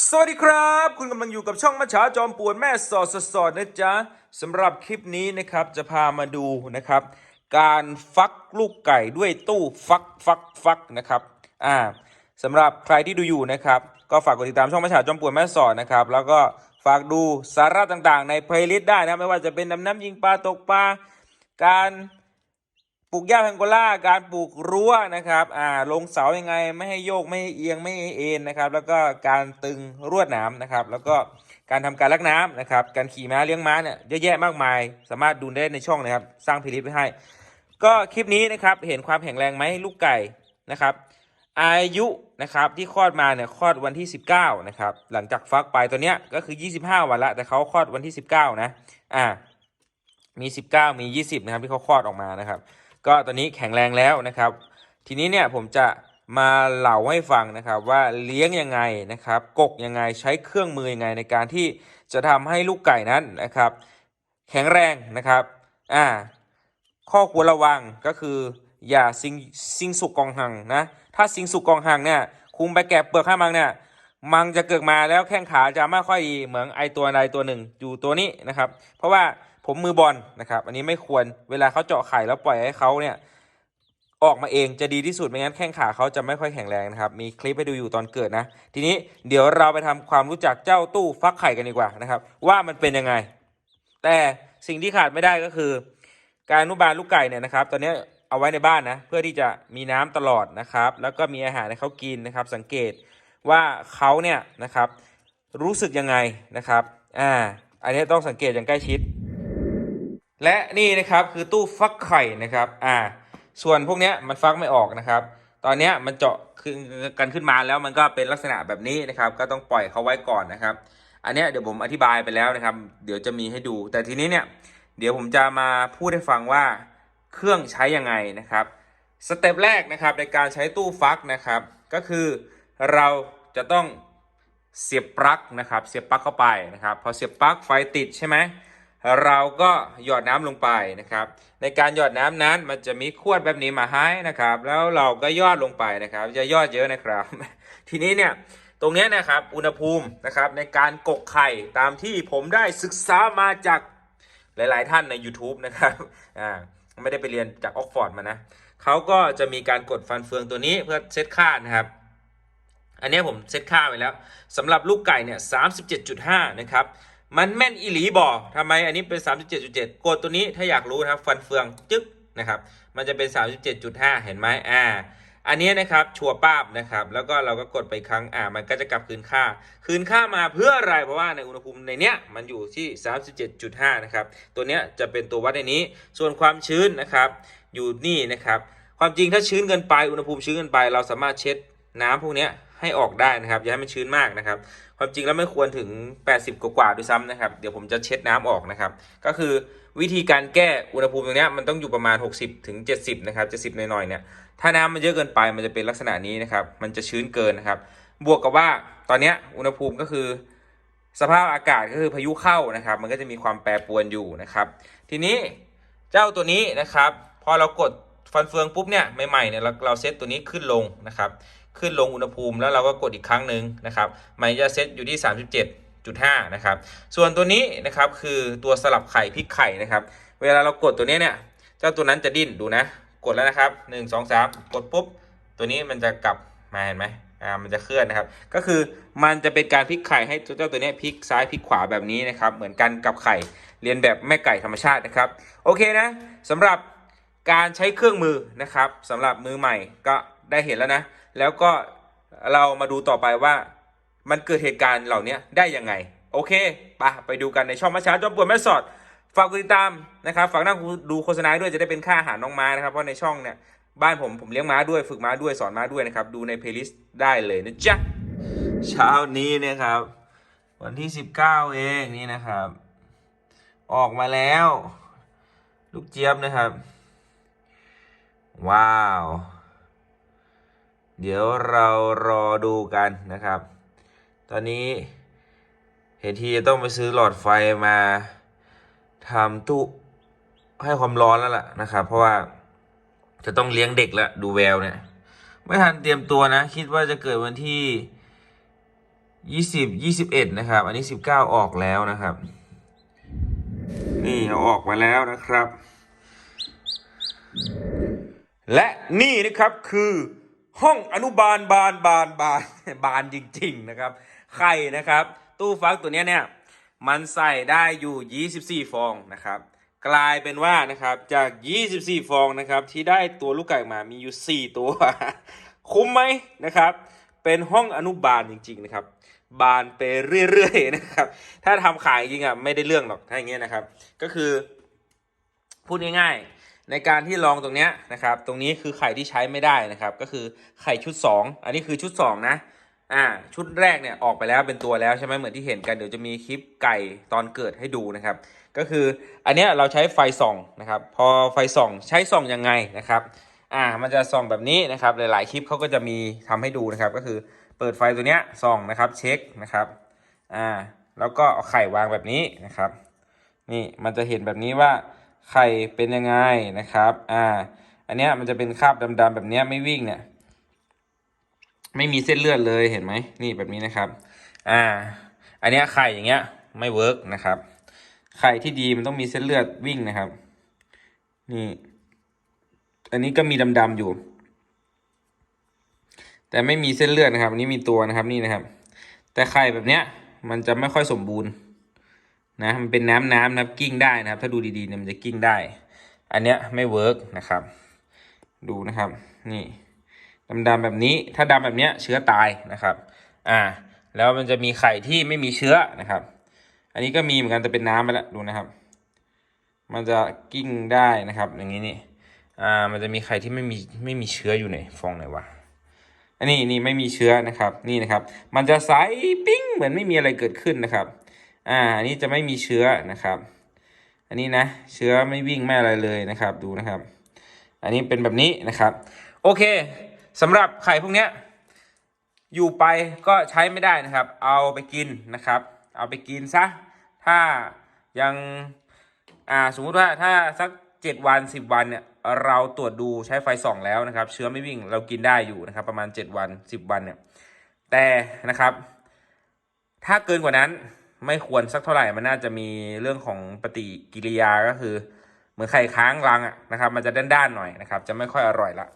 สวัสดีครับ คุณกำลังอยู่กับช่องมัชชาจอมปวนแม่สอดสอดนะจ๊ะสำหรับคลิปนี้นะครับจะพามาดูนะครับ การฟักลูกไก่ด้วยตู้ฟักฟักฟักนะครับอ่าสำหรับใครที่ดูอยู่นะครับ ก็ฝากกดติดตามช่องมัชชาจอมปวนแม่สอดนะครับแล้วก็ฝากดูสาระต่างๆ ในเพลย์ลิสต์ได้นะไม่ว่าจะเป็นดำน้ำยิงปลาตกปลาการ ปลูกหญ้าแพงโกล่าการปลูกรั้วนะครับอ่าลงเสายังไงไม่ให้โยกไม่ให้เอียงไม่ให้เอ็นนะครับ แล้วก็การตึงรวดหนามนะครับ แล้วก็การทำการลักน้ำนะครับ การขี่ม้าเลี้ยงม้าเนี่ยเยอะแยะมากมาย สามารถดูได้ในช่องนะครับ สร้างเพลย์ลิสต์ไว้ให้ ก็คลิปนี้นะครับเห็นความแข็งแรงไหมลูกไก่นะครับอายุนะครับที่คลอดมาเนี่ยคลอดวันที่ 19นะครับหลังจากฟักไปตัวเนี้ยก็คือ 25 วันละแต่เขาคลอดวันที่ 19 นะอ่ามี 19 มี 20นะครับที่เขาคลอดออกมานะครับ ก็ตอนนี้แข็งแรงแล้วนะครับ ทีนี้เนี่ยผมจะมาเล่าให้ฟังนะครับว่าเลี้ยงยังไงนะครับ กกยังไงใช้เครื่องมือยังไงในการที่จะทำให้ลูกไก่นั้นนะครับ แข็งแรงนะครับอ่าข้อควรระวังก็คืออย่าซิงซิงสุกกองหังนะถ้าซิงสุกกองหังเนี่ยคุมไปแกะเปลือกให้มังเนี่ยมังจะเกิดมาแล้วแข้งขาจะไม่ค่อยดีเหมือนไอตัวใดตัวหนึ่งอยู่ตัวนี้นะครับ เพราะว่า ผมมือบอลนะครับ อันนี้ไม่ควรเวลาเขาเจาะไข่แล้วปล่อยให้เขาเนี่ยออกมาเองจะดีที่สุดไม่งั้นแข้งขาเขาจะไม่ค่อยแข็งแรงนะครับ มีคลิปให้ดูอยู่ตอนเกิดนะ ทีนี้เดี๋ยวเราไปทำความรู้จักเจ้าตู้ฟักไข่กันดีกว่านะครับ ว่ามันเป็นยังไง แต่สิ่งที่ขาดไม่ได้ก็คือ การอนุบาลลูกไก่เนี่ยนะครับ ตอนนี้เอาไว้ในบ้านนะเพื่อที่จะมีน้ำตลอดนะครับ แล้วก็มีอาหารให้เขากินนะครับ สังเกตว่าเขาเนี่ยนะครับ รู้สึกยังไงนะครับอ่าอันนี้ต้องสังเกตอย่างใกล้ชิด และนี่นะครับคือตู้ฟักไข่นะครับ อ่า ส่วนพวกเนี้ยมันฟักไม่ออกนะครับ ตอนเนี้ยมันเจาะขึ้นกันขึ้นมาแล้วมันก็เป็นลักษณะแบบนี้นะครับ ก็ต้องปล่อยเขาไว้ก่อนนะครับ อันเนี้ยเดี๋ยวผมอธิบายไปแล้วนะครับ เดี๋ยวจะมีให้ดู แต่ทีนี้เนี่ยเดี๋ยวผมจะมาพูดให้ฟังว่าเครื่องใช้ยังไงนะครับ สเต็ปแรกนะครับในการใช้ตู้ฟักนะครับ ก็คือเราจะต้องเสียบปลั๊กนะครับ เสียบปลั๊กเข้าไปนะครับ พอเสียบปลั๊กไฟติดใช่ไหม เราก็หยอดน้ำลงไปนะครับ ในการหยอดน้ำนั้นมันจะมีขวดแบบนี้มาให้นะครับ แล้วเราก็ยอดลงไปนะครับ จะยอดเยอะนะครับ ทีนี้เนี่ยตรงนี้นะครับอุณหภูมินะครับในการกกไข่ตามที่ผมได้ศึกษามาจากหลาย ๆ ท่านใน YouTube นะครับอ่าไม่ได้ไปเรียนจากออกฟอร์ดมานะเขาก็จะมีการกดฟันเฟืองตัวนี้เพื่อเซตค่านะครับ อันนี้ผมเซตค่าไว้แล้วสำหรับลูกไก่เนี่ย37.5 นะครับ มันแม่นอีหลีบอทำไมอันนี้เป็น 37.7 กดตัวนี้ถ้าอยากรู้นะครับ ฟันเฟืองจึ๊กนะครับ มันจะเป็น 37.5 เห็นไหมอ่า อันนี้นะครับชัวร์ป้าบนะครับ แล้วก็เราก็กดไปครั้งอ่า มันก็จะกลับคืนค่า คืนค่ามาเพื่ออะไรเพราะว่าในอุณหภูมิในเนี้ยมันอยู่ที่ 37.5 นะครับ ตัวเนี้ยจะเป็นตัววัดในนี้ ส่วนความชื้นนะครับ อยู่นี่นะครับ ความจริงถ้าชื้นเกินไปอุณหภูมิชื้นเกินไป เราสามารถเช็ดน้ำพวกเนี้ยให้ออกได้นะครับอย่าให้มันชื้นมากนะครับ ความจริงแล้วไม่ควรถึง 80 กว่าๆด้วยซ้ำนะครับ เดี๋ยวผมจะเช็ดน้ำออกนะครับ ก็คือวิธีการแก้อุณหภูมิตรงนี้มันต้องอยู่ประมาณ 60ถึง70 นะครับ 70 หน่อยๆเนี่ย ถ้าน้ำมันเยอะเกินไปมันจะเป็นลักษณะนี้นะครับ มันจะชื้นเกินนะครับ บวกกับว่าตอนนี้อุณหภูมิก็คือ สภาพอากาศก็คือพายุเข้านะครับ มันก็จะมีความแปรปรวนอยู่นะครับ ทีนี้เจ้าตัวนี้นะครับ พอเรากดฟันเฟืองปุ๊บเนี่ยใหม่ๆเนี่ยเราเราเซตตัวนี้ขึ้นลงนะครับ ขึ้นลงอุณหภูมิแล้วเราก็กดอีกครั้งหนึ่งนะครับมันจะเซตอยู่ที่ 37.5 นะครับ ส่วนตัวนี้นะครับคือตัวสลับไข่พลิกไข่นะครับ เวลาเรากดตัวนี้เนี่ยเจ้าตัวนั้นจะดิ้นดูนะ กดแล้วนะครับ 1 2 3 กดปุ๊บ ตัวนี้มันจะกลับมาเห็นไหมอ่ามันจะเคลื่อนนะครับ ก็คือมันจะเป็นการพลิกไข่ให้เจ้าตัวนี้พลิกซ้ายพลิกขวาแบบนี้นะครับ เหมือนกันกับไข่เรียนแบบแม่ไก่ธรรมชาตินะครับ โอเคนะสำหรับการใช้เครื่องมือนะครับสำหรับมือใหม่ก็ได้เห็นแล้วนะ แล้วก็เรามาดูต่อไปว่ามันเกิดเหตุการณ์เหล่านี้ได้ยังไง โอเคไปไปดูกันในช่องมาช้าจอมปวดแม่สอด ฝากกดติดตามนะครับ ฝากนั่งดูโฆษณาด้วยจะได้เป็นค่าอาหารน้องม้านะครับ เพราะในช่องเนี่ยบ้านผมผมเลี้ยงม้าด้วยฝึกม้าด้วยสอนม้าด้วยนะครับ ดูในเพลย์ลิสต์ได้เลยนะจ๊ะ เช้านี้เนี่ยครับ วันที่ 19 เองนี่นะครับ ออกมาแล้ว ลูกเจี๊ยบนะครับ ว้าว เดี๋ยวเรารอดูกันนะครับ ตอนนี้เห็นทีต้องไปซื้อหลอดไฟมาทำตู้ให้ความร้อนแล้วล่ะนะครับ เพราะว่าจะต้องเลี้ยงเด็กละดูแววเนี่ย ไม่ทันเตรียมตัวนะ คิดว่าจะเกิดวันที่ยี่สิบยี่สิบเอ็ดนะครับ อันนี้สิบเก้าออกแล้วนะครับ นี่เอาออกมาแล้วนะครับ และนี่นะครับคือ ห้องอนุบาลบานบานบานบานจริง ๆ นะครับไข่นะครับ ตู้ฟักตัวนี้เนี่ยมันใส่ได้อยู่ 24 ฟองนะครับ กลายเป็นว่านะครับจาก 24 ฟองนะครับที่ได้ตัวลูกไก่มามีอยู่ 4 ตัว คุ้มไหมนะครับ เป็นห้องอนุบาลจริง ๆ นะครับ บานไปเรื่อยๆนะครับ ถ้าทำขายจริงอะไม่ได้เรื่องหรอกถ้าอย่างเงี้ยนะครับ ก็คือพูดง่ายๆ ในการที่ลองตรงเนี้ยนะครับ ตรงนี้คือไข่ที่ใช้ไม่ได้นะครับ ก็คือไข่ชุด 2 อันนี้คือชุด 2 นะอ่าชุดแรกเนี่ยออกไปแล้วเป็นตัวแล้วใช่ไหมเหมือนที่เห็นกันเดี๋ยวจะมีคลิปไก่ตอนเกิดให้ดูนะครับ ก็คืออันเนี้ยเราใช้ไฟส่องนะครับ พอไฟส่องใช้ส่องยังไงนะครับอ่ามันจะส่องแบบนี้นะครับหลายๆคลิปเขาก็จะมีทำให้ดูนะครับ ก็คือเปิดไฟตัวเนี้ยส่องนะครับเช็คนะครับอ่าแล้วก็เอาไข่วางแบบนี้นะครับ นี่มันจะเห็นแบบนี้ว่า ไข่เป็นยังไงนะครับอ่าอันเนี้ยมันจะเป็นคราบดำๆแบบเนี้ยไม่วิ่งเนี่ยไม่มีเส้นเลือดเลยเห็นไหมนี่แบบนี้นะครับอ่าอันเนี้ยไข่อย่างเงี้ยไม่เวิร์กนะครับไข่ที่ดีมันต้องมีเส้นเลือดวิ่งนะครับ นี่ อันนี้ก็มีดำๆอยู่ แต่ไม่มีเส้นเลือดนะครับ อันนี้มีตัวนะครับนี่นะครับ แต่ไข่แบบเนี้ย มันจะไม่ค่อยสมบูรณ์ นะมันเป็นน้ำน้ำนะกิ้งได้นะครับ ถ้าดูดีๆเนี่ยมันจะกิ้งได้ อันเนี้ยไม่เวิร์กนะครับ ดูนะครับ นี่ดำๆแบบนี้ถ้าดำแบบเนี้ยเชื้อตายนะครับ อ่า แล้วมันจะมีไข่ที่ไม่มีเชื้อนะครับ อันนี้ก็มีเหมือนกันแต่เป็นน้ำไปแล้วดูนะครับ มันจะกิ้งได้นะครับ อย่างนี้นี่อ่ามันจะมีไข่ที่ไม่มีไม่มีเชื้ออยู่ในฟองไหนวะอันนี้นี่ไม่มีเชื้อนะครับ นี่นะครับ มันจะใสปิ้งเหมือนไม่มีอะไรเกิดขึ้นนะครับ อ่าอันนี้จะไม่มีเชื้อนะครับ อันนี้นะเชื้อไม่วิ่งไม่อะไรเลยนะครับดูนะครับ อันนี้เป็นแบบนี้นะครับ โอเคสำหรับไข่พวกเนี้ยอยู่ไปก็ใช้ไม่ได้นะครับ เอาไปกินนะครับ เอาไปกินซะถ้ายังอ่าสมมุติว่าถ้าสักเจ็ดวันสิบวันเนี่ยเราตรวจดูใช้ไฟส่องแล้วนะครับ เชื้อไม่วิ่งเรากินได้อยู่นะครับ ประมาณเจ็ดวันสิบวันเนี่ยแต่นะครับ ถ้าเกินกว่านั้น ไม่ควรสักเท่าไหร่มันน่าจะมีเรื่องของปฏิกิริยาก็คือ เหมือนไข่ค้างรังอะนะครับ มันจะด้านๆหน่อยนะครับ จะไม่ค่อยอร่อยละ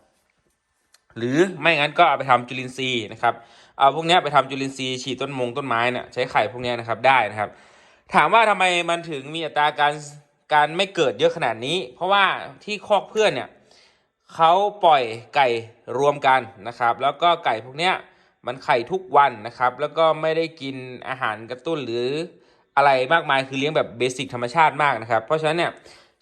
หรือไม่งั้นก็เอาไปทำจุลินทรีย์นะครับเอาพวกเนี้ยไปทำจุลินทรีย์ฉีดต้นมงต้นไม้เนี่ยใช้ไข่พวกเนี้ยนะครับได้นะครับ ถามว่าทำไมมันถึงมีอัตราการการไม่เกิดเยอะขนาดนี้ เพราะว่าที่คอกเพื่อนเนี่ยเขาปล่อยไก่รวมกันนะครับ แล้วก็ไก่พวกเนี้ย มันไข่ทุกวันนะครับ แล้วก็ไม่ได้กินอาหารกระตุ้นหรืออะไรมากมายคือเลี้ยงแบบเบสิกธรรมชาติมากนะครับ เพราะฉะนั้นเนี่ย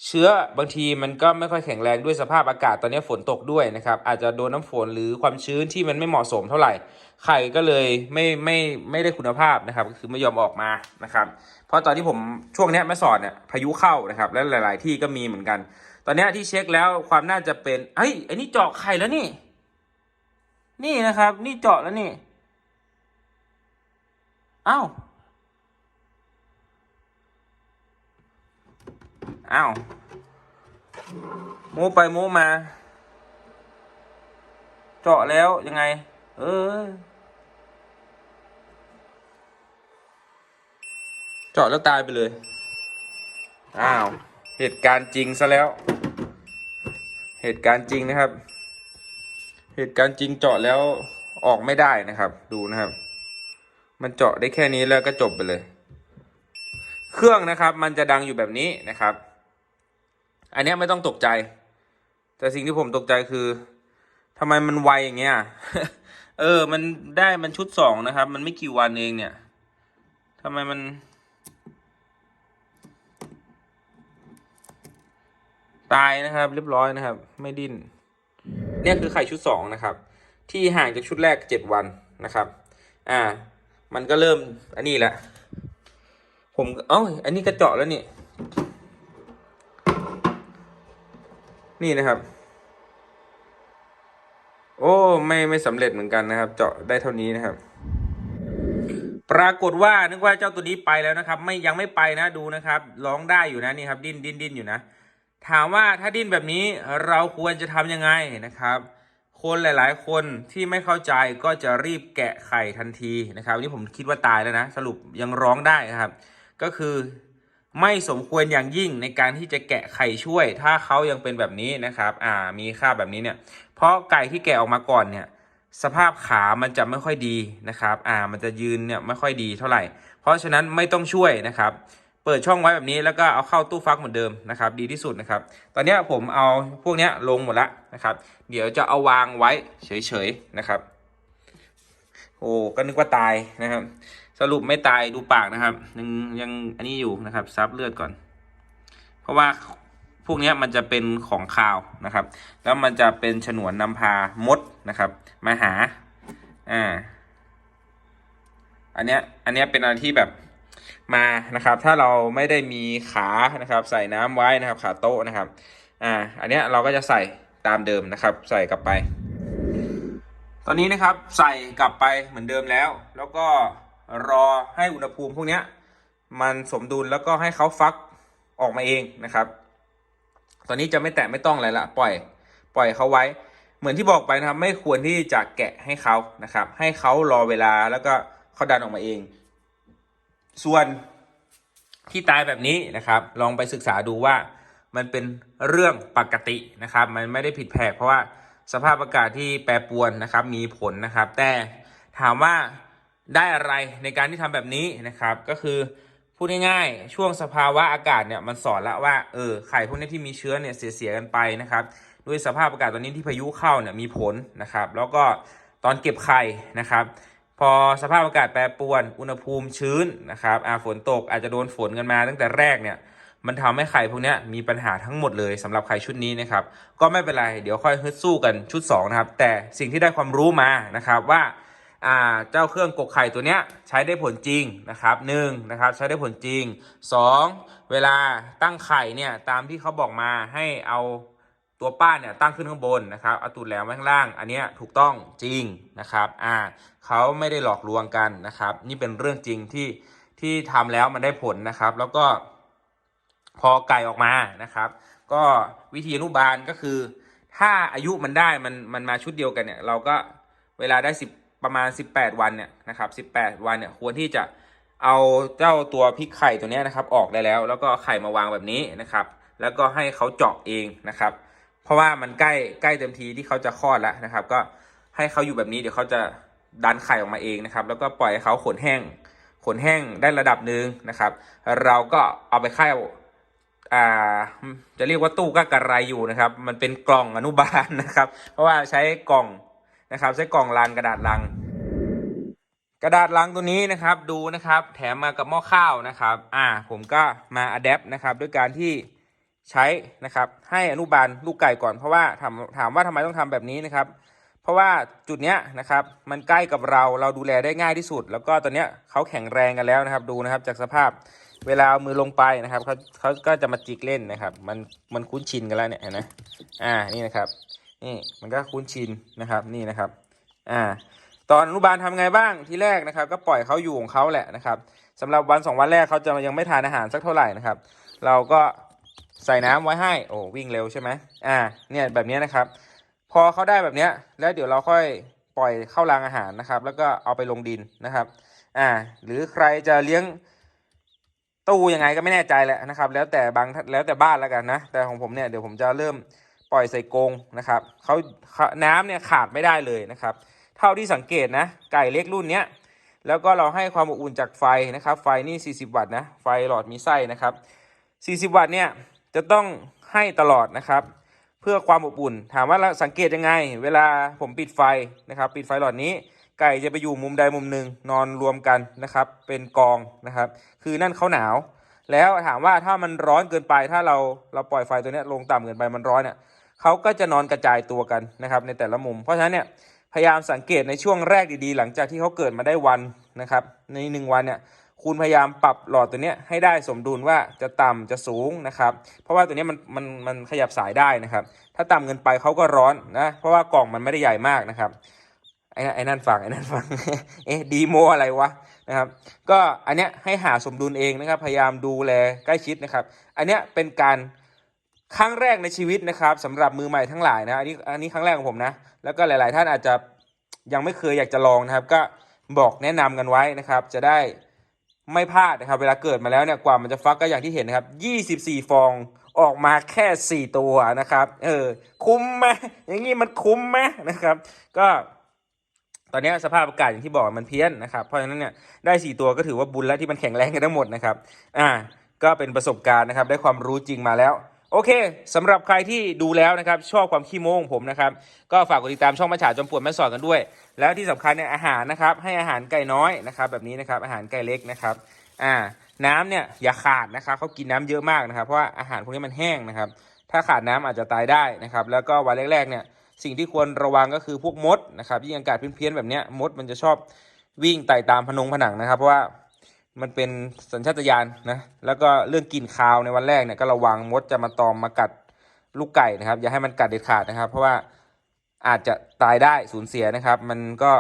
เชื้อบางทีมันก็ไม่ค่อยแข็งแรงด้วยสภาพอากาศตอนนี้ฝนตกด้วยนะครับ อาจจะโดนน้ำฝนหรือความชื้นที่มันไม่เหมาะสมเท่าไหร่ ไข่ก็เลยไม่ไม่ไม่ได้คุณภาพนะครับ ก็คือไม่ยอมออกมานะครับ เพราะตอนที่ผมช่วงนี้แม่สอดเนี่ยพายุเข้านะครับ และหลาย ๆ ที่ก็มีเหมือนกัน ตอนนี้ที่เช็คแล้วความน่าจะเป็นเอ้ยอันนี้เจาะไข่แล้วนี่ นี่นะครับ นี่เจาะแล้วนี่อ้าวอ้าวโมไปโมมา เจาะแล้วยังไง เออเจาะแล้วตายไปเลย อ้าว เหตุการณ์จริงซะแล้ว เหตุการณ์จริงนะครับ เหตุการณ์จริงเจาะแล้วออกไม่ได้นะครับ ดูนะครับ มันเจาะได้แค่นี้แล้วก็จบไปเลย เครื่องนะครับ มันจะดังอยู่แบบนี้นะครับ อันนี้ไม่ต้องตกใจ แต่สิ่งที่ผมตกใจคือทำไมมันไวอย่างเงี้ยเออ มันได้มันชุดสองนะครับ มันไม่กี่วันเองเนี่ยทำไมมัน ตายนะครับ เรียบร้อยนะครับ ไม่ดิ้น เนี่ยคือไข่ชุดสองนะครับ ที่ห่างจากชุดแรกเจ็ดวันนะครับ อ่า มันก็เริ่มอันนี้แหละ ผมเอ้าอันนี้กระเจาะแล้วนี่ นี่นะครับ โอ้ ไม่ไม่สำเร็จเหมือนกันนะครับ เจาะได้เท่านี้นะครับ ปรากฏว่านึกว่าเจ้าตัวนี้ไปแล้วนะครับ ไม่ยังไม่ไปนะดูนะครับ ร้องได้อยู่นะนี่ครับ ดิ้นดิ้นดิ้นอยู่นะ ถามว่าถ้าดิ้นแบบนี้เราควรจะทำยังไงนะครับ คนหลาย ๆ คนที่ไม่เข้าใจก็จะรีบแกะไข่ทันทีนะครับนี่ผมคิดว่าตายแล้วนะ สรุปยังร้องได้นะครับ ก็คือไม่สมควรอย่างยิ่งในการที่จะแกะไข่ช่วย ถ้าเขายังเป็นแบบนี้นะครับ อ่ามีค่าแบบนี้เนี่ยเพราะไก่ที่แกะออกมาก่อนเนี่ยสภาพขามันจะไม่ค่อยดีนะครับ อ่า มันจะยืนเนี่ยไม่ค่อยดีเท่าไหร่ เพราะฉะนั้นไม่ต้องช่วยนะครับ เปิดช่องไว้แบบนี้แล้วก็เอาเข้าตู้ฟักเหมือนเดิมนะครับ ดีที่สุดนะครับ ตอนนี้ผมเอาพวกนี้ลงหมดละนะครับ เดี๋ยวจะเอาวางไว้เฉยๆนะครับ โอ้ก็นึกว่าตายนะครับ สรุปไม่ตายดูปากนะครับ ยังยังอันนี้อยู่นะครับซับเลือดก่อน เพราะว่าพวกนี้มันจะเป็นของคาวนะครับ แล้วมันจะเป็นฉนวนนำพามดนะครับ มาหาอ่าอันเนี้ยอันเนี้ยเป็นอะไรที่แบบ มานะครับ ถ้าเราไม่ได้มีขานะครับ ใส่น้ำไว้นะครับ ขาโต๊ะนะครับ อ่า อันเนี้ยเราก็จะใส่ตามเดิมนะครับ ใส่กลับไป ตอนนี้นะครับใส่กลับไปเหมือนเดิมแล้ว แล้วก็รอให้อุณหภูมิพวกเนี้ยมันสมดุลแล้วก็ให้เขาฟักออกมาเองนะครับ ตอนนี้จะไม่แตะไม่ต้องอะไรละปล่อย ปล่อยเขาไว้ เหมือนที่บอกไปนะครับ ไม่ควรที่จะแกะให้เขานะครับ ให้เขารอเวลาแล้วก็เขาดันออกมาเอง ส่วนที่ตายแบบนี้นะครับ ลองไปศึกษาดูว่ามันเป็นเรื่องปกตินะครับ มันไม่ได้ผิดแผกเพราะว่าสภาพอากาศที่แปรปรวนนะครับ มีผลนะครับ แต่ถามว่าได้อะไรในการที่ทำแบบนี้นะครับ ก็คือพูดง่ายๆ ช่วงสภาวะอากาศเนี่ยมันสอนละว่าเออไข่พวกนี้ที่มีเชื้อเนี่ยเสียๆกันไปนะครับ ด้วยสภาพอากาศตอนนี้ที่พายุเข้าเนี่ยมีผลนะครับ แล้วก็ตอนเก็บไข่นะครับ พอสภาพอากาศแปรปรวน อุณหภูมิชื้นนะครับอาฝนตกอาจจะโดนฝนกันมาตั้งแต่แรกเนี่ย มันทำให้ไข่พวกนี้มีปัญหาทั้งหมดเลยสำหรับไข่ชุดนี้นะครับ ก็ไม่เป็นไร เดี๋ยวค่อยฮึดสู้กันชุด2นะครับ แต่สิ่งที่ได้ความรู้มานะครับว่าอ่าเจ้าเครื่องกกไข่ตัวเนี้ยใช้ได้ผลจริงนะครับหนึ่งนะครับใช้ได้ผลจริง 2 เวลาตั้งไข่เนี่ยตามที่เขาบอกมาให้เอา ตัวป้านเนี่ยตั้งขึ้นข้างบนนะครับเอาตูดแหลมไว้ข้างล่าง อันนี้ถูกต้องจริงนะครับอ่าเขาไม่ได้หลอกลวงกันนะครับ นี่เป็นเรื่องจริงที่ที่ทำแล้วมันได้ผลนะครับ แล้วก็ พอไก่ออกมานะครับ ก็วิธีอนุบาลก็คือ ถ้าอายุมันได้มันมันมาชุดเดียวกันเนี่ย เราก็เวลาได้สิบประมาณ 18 วันเนี่ยนะครับ18 วันเนี่ยควรที่จะเอาเจ้าตัวพริกไข่ตัวนี้นะครับ ออกได้แล้ว แล้วก็ไข่มาวางแบบนี้นะครับ แล้วก็ให้เขาเจาะเองนะครับ เพราะว่ามันใกล้ใกล้เต็มทีที่เขาจะคลอดแล้วนะครับ ก็ให้เขาอยู่แบบนี้เดี๋ยวเขาจะดันไข่ออกมาเองนะครับ แล้วก็ปล่อยให้เขาขนแห้ง ขนแห้งได้ระดับหนึ่งนะครับ เราก็เอาไปเข้าอ่าจะเรียกว่าตู้ก็กระไรอยู่นะครับ มันเป็นกล่องอนุบาลนะครับ เพราะว่าใช้กล่องนะครับ ใช้กล่องลังกระดาษลัง กระดาษลังตัวนี้นะครับดูนะครับ แถมมากับหม้อข้าวนะครับ อ่าผมก็มาอัดแอปนะครับด้วยการที่ ใช้นะครับ ให้อนุบาลลูกไก่ก่อนเพราะว่าถามถามว่าทำไมต้องทำแบบนี้นะครับ เพราะว่าจุดเนี้ยนะครับมันใกล้กับเราเราดูแลได้ง่ายที่สุด แล้วก็ตอนเนี้ยเขาแข็งแรงกันแล้วนะครับ ดูนะครับจากสภาพเวลาเอามือลงไปนะครับเขาเขาก็จะมาจิกเล่นนะครับ มันมันคุ้นชินกันแล้วเนี่ยเห็นไหมอ่านี่นะครับ นี่มันก็คุ้นชินนะครับนี่นะครับอ่าตอนอนุบาลทำไงบ้างที่แรกนะครับ ก็ปล่อยเขาอยู่ของเขาแหละนะครับสำหรับวันสองวันแรกเขาจะยังไม่ทานอาหารสักเท่าไหร่นะครับ เราก็ ใส่น้ำไว้ให้โอ้วิ่งเร็วใช่ไหมอ่าเนี่ยแบบนี้นะครับ พอเขาได้แบบเนี้ยแล้วเดี๋ยวเราค่อยปล่อยเข้ารางอาหารนะครับ แล้วก็เอาไปลงดินนะครับอ่าหรือใครจะเลี้ยงตู้ยังไงก็ไม่แน่ใจแหละนะครับ แล้วแต่บางแล้วแต่บ้านแล้วกันนะ แต่ของผมเนี่ยเดี๋ยวผมจะเริ่มปล่อยใส่กรงนะครับเขาเขาน้ำเนี่ยขาดไม่ได้เลยนะครับ เท่าที่สังเกตนะไก่เล็กรุ่นเนี้ยแล้วก็เราให้ความอบอุ่นจากไฟนะครับ ไฟนี่ 40 วัตต์นะไฟหลอดมีไส้นะครับ 40 วัตต์เนี่ย จะต้องให้ตลอดนะครับ เพื่อความอบอุ่น ถามว่าเราสังเกตยังไง เวลาผมปิดไฟนะครับ ปิดไฟหลอดนี้ ไก่จะไปอยู่มุมใดมุมหนึ่งนอนรวมกันนะครับ เป็นกองนะครับ คือนั่นเขาหนาว แล้วถามว่าถ้ามันร้อนเกินไปถ้าเราเราปล่อยไฟตัวนี้ลงต่ำเกินไปมันร้อนเนี่ยเขาก็จะนอนกระจายตัวกันนะครับ ในแต่ละมุม เพราะฉะนั้นเนี่ยพยายามสังเกตในช่วงแรกดีๆ หลังจากที่เขาเกิดมาได้วันนะครับ ในหนึ่งวันเนี่ย คุณพยายามปรับหลอดตัวนี้ให้ได้สมดุลว่าจะต่ำจะสูงนะครับ เพราะว่าตัวนี้มันมันมันขยับสายได้นะครับ ถ้าต่ำเกินไปเขาก็ร้อนนะเพราะว่ากล่องมันไม่ได้ใหญ่มากนะครับไอ้นั่ไอ้นั่นฟังไอ้นั่นฟังเอ๊ะดีโมอะไรวะนะครับ ก็อันเนี้ยให้หาสมดุลเองนะครับ พยายามดูแลใกล้ชิดนะครับ อันเนี้ยเป็นการครั้งแรกในชีวิตนะครับสำหรับมือใหม่ทั้งหลายนะอันนี้อันนี้ครั้งแรกของผมนะ แล้วก็หลาย ๆ ท่านอาจจะยังไม่เคยอยากจะลองนะครับ ก็บอกแนะนำกันไว้นะครับ จะได้ ไม่พลาดนะครับ เวลาเกิดมาแล้วเนี่ยกว่ามันจะฟักก็อย่างที่เห็นนะครับ 24 ฟองออกมาแค่ 4 ตัวนะครับ เออ คุ้มไหมอย่างนี้มันคุ้มไหมนะครับ ก็ตอนนี้สภาพอากาศอย่างที่บอกมันเพี้ยนนะครับ เพราะฉะนั้นเนี่ยได้ 4 ตัวก็ถือว่าบุญแล้วที่มันแข็งแรงกันทั้งหมดนะครับ อ่า ก็เป็นประสบการณ์นะครับ ได้ความรู้จริงมาแล้ว โอเคสำหรับใครที่ดูแล้วนะครับชอบความขี้โม้ของผมนะครับก็ฝากกดติดตามช่องมาฉาจอมปวดแม่สอดกันด้วย แล้วที่สำคัญเนี่ยอาหารนะครับให้อาหารไก่น้อยนะครับแบบนี้นะครับอาหารไก่เล็กนะครับอ่าน้ำเนี่ยอย่าขาดนะครับเขากินน้ำเยอะมากนะครับเพราะว่าอาหารพวกนี้มันแห้งนะครับถ้าขาดน้ำอาจจะตายได้นะครับแล้วก็วันแรกๆเนี่ยสิ่งที่ควรระวังก็คือพวกมดนะครับยิ่งอากาศเพี้ยนๆแบบเนี้ยมดมันจะชอบวิ่งไต่ตามพนงผนังนะครับเพราะว่า มันเป็นสัญชาตญาณนะ แล้วก็เรื่องกลิ่นคาวในวันแรกเนี่ยก็ระวังมดจะมาตอมมากัดลูกไก่นะครับ อย่าให้มันกัดเด็ดขาดนะครับ เพราะว่าอาจจะตายได้สูญเสียนะครับ มันก็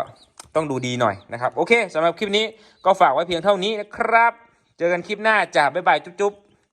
ต้องดูดีหน่อยนะครับ โอเคสำหรับคลิปนี้ก็ฝากไว้เพียงเท่านี้นะครับ เจอกันคลิปหน้าจ้าบ๊ายบายจุ๊บ